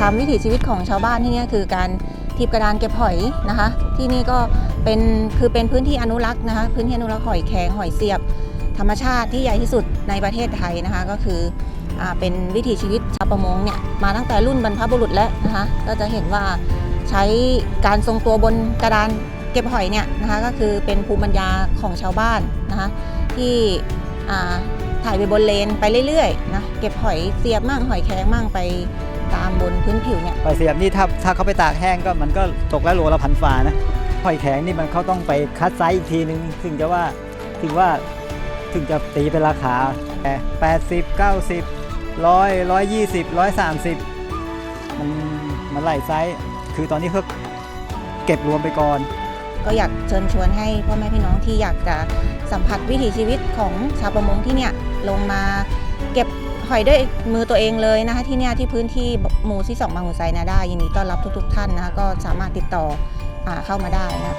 ทำวิถีชีวิตของชาวบ้านที่นี่คือการทีบกระดานเก็บหอยนะคะ ที่นี่ก็เป็นคือเป็นพื้นที่อนุรักษ์นะคะพื้นที่อนุรักษ์หอยแครงหอยเสียบ ธรรมชาติที่ใหญ่ที่สุดในประเทศไทยนะคะก็คืออเป็นวิถีชีวิตชาวประมงเนี่ยมาตั้งแต่รุ่นบรรพบุรุษแล้วนะคะก็จะเห็นว่าใช้การทรงตัวบนกระดานเก็บหอยเนี่ยนะคะก็คือเป็นภูมิปัญญาของชาวบ้านนะคะที่ถ่ายไปบนเลนไปเรื่อยๆนะเก็บหอยเสียบมั่งหอยแครงมั่งไป ตามบนพื้นผิวเนี่ยหอยเสียบนี่ถ้าถ้าเขาไปตากแห้งก็มันก็ตกละโลละพันฝานะหอยแข็งนี่มันเขาต้องไปคัดไซส์อีกทีนึงถึงจะว่าถึงว่าถึงจะตีเป็นราคาแต่แปดสิบเก้าสิบร้อยร้อยยี่สิบร้อยสามสิบมันมันไล่ไซส์คือตอนนี้เขาเก็บรวมไปก่อน ก็อยากเชิญชวนให้พ่อแม่พี่น้องที่อยากจะสัมผัสวิถีชีวิตของชาวประมงที่เนี่ยลงมา เก็บหอยด้วยมือตัวเองเลยนะคะที่เนี่ยที่พื้นที่หมู่ที่สองบางหูไซนาได้ยินดีต้อนรับทุก ๆ ท่านนะคะก็สามารถติดต่ออเข้ามาได้นะ